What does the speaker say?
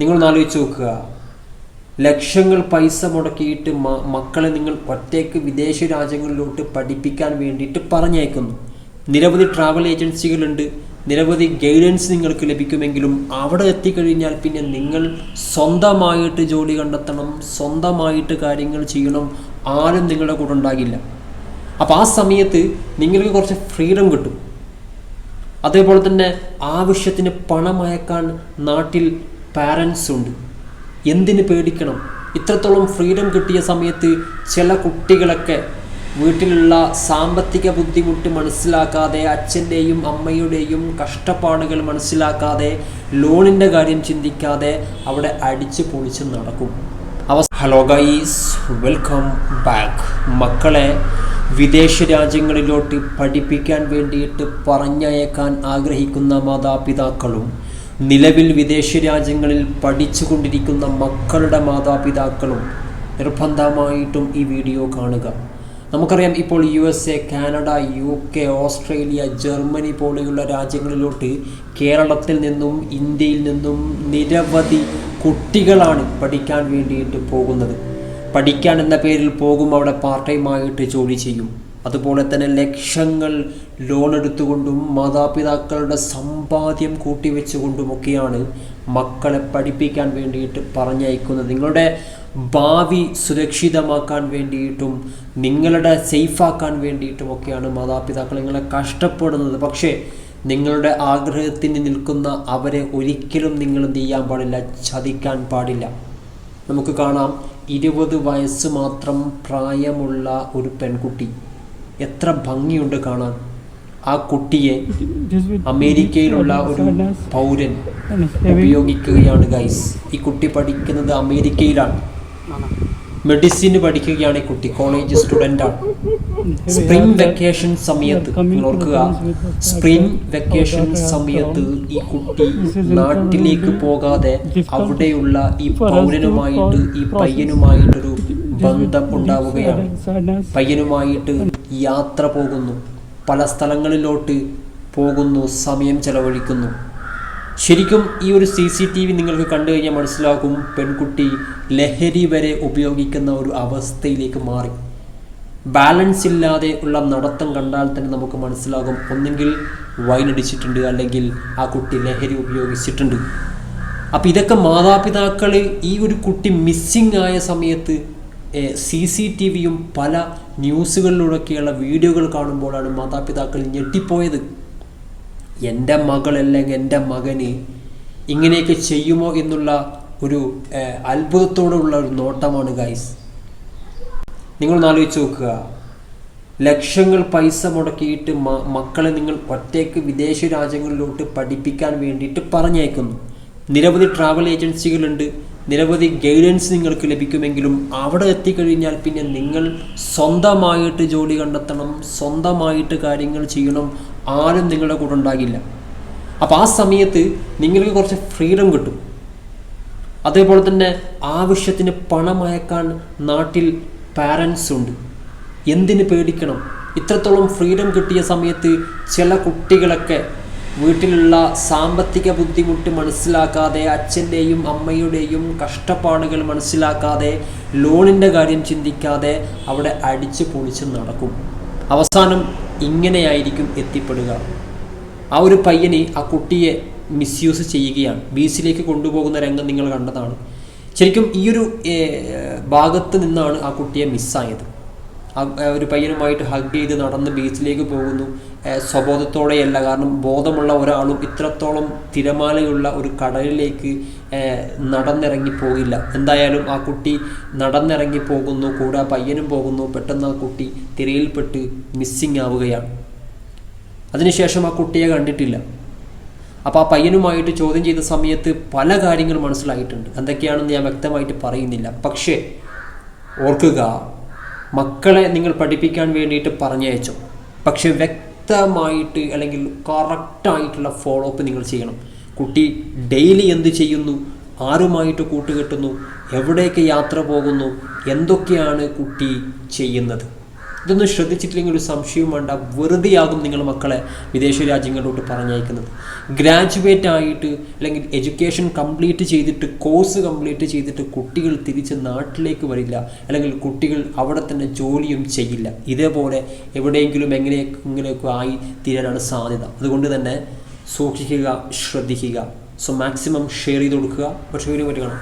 നിങ്ങൾ ആലോചിച്ച് നോക്കുക. ലക്ഷങ്ങൾ പൈസ മുടക്കിയിട്ട് മക്കളെ നിങ്ങൾ ഒറ്റയ്ക്ക് വിദേശ രാജ്യങ്ങളിലോട്ട് പഠിപ്പിക്കാൻ വേണ്ടിയിട്ട് പറഞ്ഞയക്കുന്നു. നിരവധി ട്രാവൽ ഏജൻസികളുണ്ട് നിരവധി ഗൈഡൻസ് നിങ്ങൾക്ക് ലഭിക്കുമെങ്കിലും അവിടെ എത്തിക്കഴിഞ്ഞാൽ പിന്നെ നിങ്ങൾ സ്വന്തമായിട്ട് ജോലി കണ്ടെത്തണം സ്വന്തമായിട്ട് കാര്യങ്ങൾ ചെയ്യണം ആരും നിങ്ങളുടെ കൂടെ ഉണ്ടാകില്ല. അപ്പോൾ ആ സമയത്ത് നിങ്ങൾക്ക് കുറച്ച് ഫ്രീഡം കിട്ടും. അതേപോലെ തന്നെ ആവശ്യത്തിന് പണം അയക്കാൻ നാട്ടിൽ പാരൻസ് ഉണ്ട് എന്തിന് പേടിക്കണം? ഇത്രത്തോളം ഫ്രീഡം കിട്ടിയ സമയത്ത് ചില കുട്ടികളൊക്കെ വീട്ടിലുള്ള സാമ്പത്തിക ബുദ്ധിമുട്ട് മനസ്സിലാക്കാതെ അച്ഛന്റെയും അമ്മയുടെയും കഷ്ടപ്പാടുകൾ മനസ്സിലാക്കാതെ ലോണിന്റെ കാര്യം ചിന്തിക്കാതെ അവിടെ അടിച്ചു പൊളിച്ച് നടക്കും. അവ ഹലോ ഗൈസ് വെൽക്കം ബാക്ക് മക്കളെ വിദേശ രാജ്യങ്ങളിലോട്ട് പഠിപ്പിക്കാൻ വേണ്ടിയിട്ട് പറഞ്ഞയക്കാൻ ആഗ്രഹിക്കുന്ന മാതാപിതാക്കളും നിലവിൽ വിദേശ രാജ്യങ്ങളിൽ പഠിച്ചുകൊണ്ടിരിക്കുന്ന മക്കളുടെ മാതാപിതാക്കളും നിർബന്ധമായിട്ടും ഈ വീഡിയോ കാണുക. നമുക്കറിയാം ഇപ്പോൾ U S A Canada U K Australia Germany പോലെയുള്ള രാജ്യങ്ങളിലോട്ട് കേരളത്തിൽ നിന്നും ഇന്ത്യയിൽ നിന്നും നിരവധി കുട്ടികളാണ് പഠിക്കാൻ വേണ്ടിയിട്ട് പോകുന്നത്. പഠിക്കാൻ എന്ന പേരിൽ പോകും അവിടെ പാർട്ട് ടൈമായിട്ട് ജോലി ചെയ്യും. അതുപോലെ തന്നെ ലക്ഷങ്ങൾ ലോൺ എടുത്തുകൊണ്ടും മാതാപിതാക്കളുടെ സമ്പാദ്യം കൂട്ടിവെച്ചുകൊണ്ടുമൊക്കെയാണ് മക്കളെ പഠിപ്പിക്കാൻ വേണ്ടിയിട്ട് പറഞ്ഞയക്കുന്നത്. നിങ്ങളുടെ ഭാവി സുരക്ഷിതമാക്കാൻ വേണ്ടിയിട്ടും നിങ്ങളുടെ സേഫാക്കാൻ വേണ്ടിയിട്ടുമൊക്കെയാണ് മാതാപിതാക്കൾ നിങ്ങളെ കഷ്ടപ്പെടുന്നത്. പക്ഷേ നിങ്ങളുടെ ആഗ്രഹത്തിന് നിൽക്കുന്ന അവരെ ഒരിക്കലും നിങ്ങൾ എന്ത് ചെയ്യാൻ പാടില്ല ചതിക്കാൻ പാടില്ല. നമുക്ക് കാണാം ഇരുപത് വയസ്സ് മാത്രം പ്രായമുള്ള ഒരു പെൺകുട്ടി. എത്ര ഭംഗിയുണ്ട് കാണാൻ. ആ കുട്ടിയെ അമേരിക്കയിലുള്ള ഒരു പൗരൻ ഉപയോഗിക്കുകയാണ് ഗൈസ് ഈ കുട്ടി പഠിക്കുന്നത് അമേരിക്കയിലാണ്. മെഡിസിന് പഠിക്കുകയാണ് ഈ കുട്ടി കോളേജ് സ്റ്റുഡന്റ് ആണ്. സ്പ്രിംഗ് വെക്കേഷൻ സമയത്ത് ഓർക്കുക സ്പ്രിംഗ് വെക്കേഷൻ സമയത്ത് ഈ കുട്ടി നാട്ടിലേക്ക് പോകാതെ അവിടെയുള്ള ഈ പൗരനുമായിട്ട് ഈ പയ്യനുമായിട്ടൊരു ബന്ധം ഉണ്ടാവുകയാണ്. പയ്യനുമായിട്ട് യാത്ര പോകുന്നു. പല സ്ഥലങ്ങളിലോട്ട് പോകുന്നു. സമയം ചെലവഴിക്കുന്നു. ശരിക്കും ഈ ഒരു സി സി ടി വി നിങ്ങൾക്ക് കണ്ടു കഴിഞ്ഞാൽ മനസ്സിലാകും. പെൺകുട്ടി ലഹരി വരെ ഉപയോഗിക്കുന്ന ഒരു അവസ്ഥയിലേക്ക് മാറി. ബാലൻസ് ഇല്ലാതെ ഉള്ള നടത്തം കണ്ടാൽ തന്നെ നമുക്ക് മനസ്സിലാകും. ഒന്നെങ്കിൽ വൈനടിച്ചിട്ടുണ്ട് അല്ലെങ്കിൽ ആ കുട്ടി ലഹരി ഉപയോഗിച്ചിട്ടുണ്ട്. അപ്പം ഇതൊക്കെ മാതാപിതാക്കൾ ഈ ഒരു കുട്ടി മിസ്സിങ് ആയ സമയത്ത് സി സി ടി വിയും പല ന്യൂസുകളിലൂടെയൊക്കെയുള്ള വീഡിയോകൾ കാണുമ്പോഴാണ് മാതാപിതാക്കൾ ഞെട്ടിപ്പോയത്. എന്റെ മകൾ അല്ലെങ്കിൽ എന്റെ മകന് ഇങ്ങനെയൊക്കെ ചെയ്യുമോ എന്നുള്ള ഒരു അത്ഭുതത്തോടുള്ള ഒരു നോട്ടമാണ് ഗൈസ്. നിങ്ങളൊന്ന് ആലോചിച്ച് നോക്കുക. ലക്ഷങ്ങൾ പൈസ മുടക്കിയിട്ട് മക്കളെ നിങ്ങൾ ഒറ്റയ്ക്ക് വിദേശ രാജ്യങ്ങളിലോട്ട് പഠിപ്പിക്കാൻ വേണ്ടിയിട്ട് പറഞ്ഞയക്കുന്നു. നിരവധി ട്രാവൽ ഏജൻസികളുണ്ട് നിരവധി ഗൈഡൻസ് നിങ്ങൾക്ക് ലഭിക്കുമെങ്കിലും അവിടെ എത്തിക്കഴിഞ്ഞാൽ പിന്നെ നിങ്ങൾ സ്വന്തമായിട്ട് ജോലി കണ്ടെത്തണം സ്വന്തമായിട്ട് കാര്യങ്ങൾ ചെയ്യണം ആരും നിങ്ങളുടെ കൂടെ ഉണ്ടാകില്ല. അപ്പോൾ ആ സമയത്ത് നിങ്ങൾക്ക് കുറച്ച് ഫ്രീഡം കിട്ടും. അതേപോലെ തന്നെ ആവശ്യത്തിന് പണം അയക്കാൻ നാട്ടിൽ പാരൻസ് ഉണ്ട്. എന്തിന് പേടിക്കണം? ഇത്രത്തോളം ഫ്രീഡം കിട്ടിയ സമയത്ത് ചില കുട്ടികളൊക്കെ വീട്ടിലുള്ള സാമ്പത്തിക ബുദ്ധിമുട്ട് മനസ്സിലാക്കാതെ അച്ഛന്റെയും അമ്മയുടെയും കഷ്ടപ്പാടുകൾ മനസ്സിലാക്കാതെ ലോണിന്റെ കാര്യം ചിന്തിക്കാതെ അവിടെ അടിച്ച് പൊളിച്ച് നടക്കും. അവസാനം ഇങ്ങനെയായിരിക്കും എത്തിപ്പെടുക. ആ ഒരു പയ്യനെ ആ കുട്ടിയെ മിസ്യൂസ് ചെയ്യുകയാണ്. ബീസിലേക്ക് കൊണ്ടുപോകുന്ന രംഗം നിങ്ങൾ കണ്ടതാണ്. ശരിക്കും ഈ ഒരു ഭാഗത്ത് നിന്നാണ് ആ കുട്ടിയെ മിസ്സായത് ഒരു പയ്യനുമായിട്ട് ഹഗ് ചെയ്ത് നടന്ന് ബീച്ചിലേക്ക് പോകുന്നു. സ്വബോധത്തോടെയല്ല കാരണം ബോധമുള്ള ഒരാളും ഇത്രത്തോളം തിരമാലയുള്ള ഒരു കടലിലേക്ക് നടന്നിറങ്ങി പോയില്ല എന്തായാലും ആ കുട്ടി നടന്നിറങ്ങി പോകുന്നു കൂടെ പയ്യനും പോകുന്നു. പെട്ടെന്ന് ആ കുട്ടി തിരയിൽപ്പെട്ട് മിസ്സിങ് ആവുകയാണ്. അതിനുശേഷം ആ കുട്ടിയെ കണ്ടിട്ടില്ല. അപ്പോൾ ആ പയ്യനുമായിട്ട് ചോദ്യം ചെയ്ത സമയത്ത് പല കാര്യങ്ങളും മനസ്സിലായിട്ടുണ്ട്. എന്തൊക്കെയാണെന്ന് ഞാൻ വ്യക്തമായിട്ട് പറയുന്നില്ല. പക്ഷേ ഓർക്കുക മക്കളെ നിങ്ങൾ പഠിപ്പിക്കാൻ വേണ്ടിയിട്ട് പറഞ്ഞയച്ചു. പക്ഷെ വ്യക്തമായിട്ട് അല്ലെങ്കിൽ കറക്റ്റായിട്ടുള്ള ഫോളോ അപ്പ് നിങ്ങൾ ചെയ്യണം. കുട്ടി ഡെയിലി എന്ത് ചെയ്യുന്നു? ആരുമായിട്ട് കൂട്ടുകെട്ടുന്നു? എവിടേക്ക് യാത്ര പോകുന്നു? എന്തൊക്കെയാണ് കുട്ടി ചെയ്യുന്നത്? ഇതൊന്നും ശ്രദ്ധിച്ചിട്ടില്ലെങ്കിൽ ഒരു സംശയവും വേണ്ട. വെറുതെയാകും നിങ്ങൾ മക്കളെ വിദേശ രാജ്യങ്ങളിലോട്ട് പറഞ്ഞയക്കുന്നത്. ഗ്രാജുവേറ്റ് ആയിട്ട് അല്ലെങ്കിൽ എഡ്യൂക്കേഷൻ കംപ്ലീറ്റ് ചെയ്തിട്ട് കോഴ്സ് കംപ്ലീറ്റ് ചെയ്തിട്ട് കുട്ടികൾ തിരിച്ച് നാട്ടിലേക്ക് വരില്ല. അല്ലെങ്കിൽ കുട്ടികൾ അവിടെ തന്നെ ജോലിയും ചെയ്യില്ല. ഇതേപോലെ എവിടെയെങ്കിലും എങ്ങനെ ഇങ്ങനെയൊക്കെ ആയി തീരാനാണ് സാധ്യത. അതുകൊണ്ട് തന്നെ സൂക്ഷിക്കുക ശ്രദ്ധിക്കുക. സോ മാക്സിമം ഷെയർ ചെയ്ത് കൊടുക്കുക. പക്ഷേ ഒരു പറ്റുകയാണ്